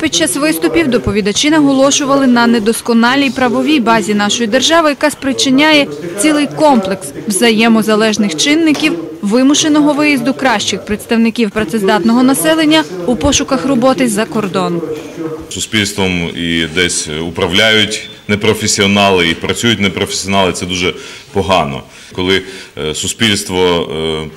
Під час виступів доповідачі наголошували на недосконалій правовій базі нашої держави, яка спричиняє цілий комплекс взаємозалежних чинників, вимушеного виїзду кращих представників працездатного населення у пошуках роботи за кордон. суспільством і десь управляють непрофесіонали і працюють непрофесіонали. Це дуже погано. Коли е, суспільство е,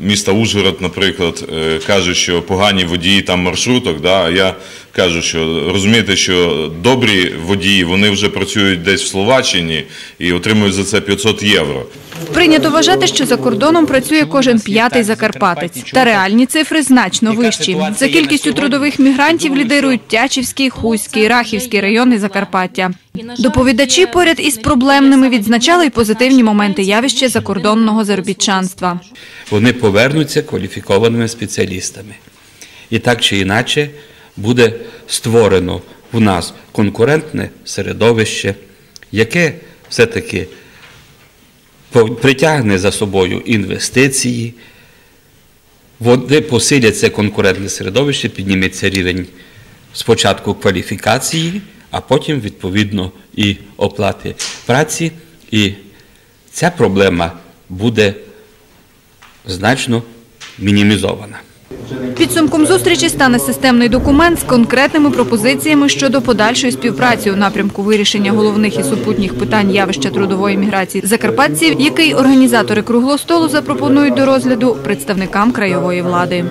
міста Ужгород, наприклад, е, каже, що погані водії там маршруток, да, а я кажу, що розумієте, що добрі водії вони вже працюють десь в Словаччині і отримують за це 500 євро. Прийнято вважати, що за кордоном працює кожен п'ятий закарпатець. Та реальні цифри значно вищі. За кількістю трудових мігрантів лідирують Тячівський, Хуський, Рахівський райони Закарпаття. Доповідачі поряд із проблемними відзначали й позитивні моменти явища закордонного заробітчанства. вони повернуться кваліфікованими спеціалістами. І так чи інакше буде створено в нас конкурентне середовище, яке все-таки притягне за собою інвестиції, вони посилять це конкурентне середовище, підніметься рівень спочатку кваліфікації, а потім, відповідно, і оплати праці. І ця проблема буде значно мінімізована. Підсумком зустрічі стане системний документ з конкретними пропозиціями щодо подальшої співпраці у напрямку вирішення головних і супутніх питань явища трудової міграції закарпатців, який організатори круглого столу запропонують до розгляду представникам краєвої влади.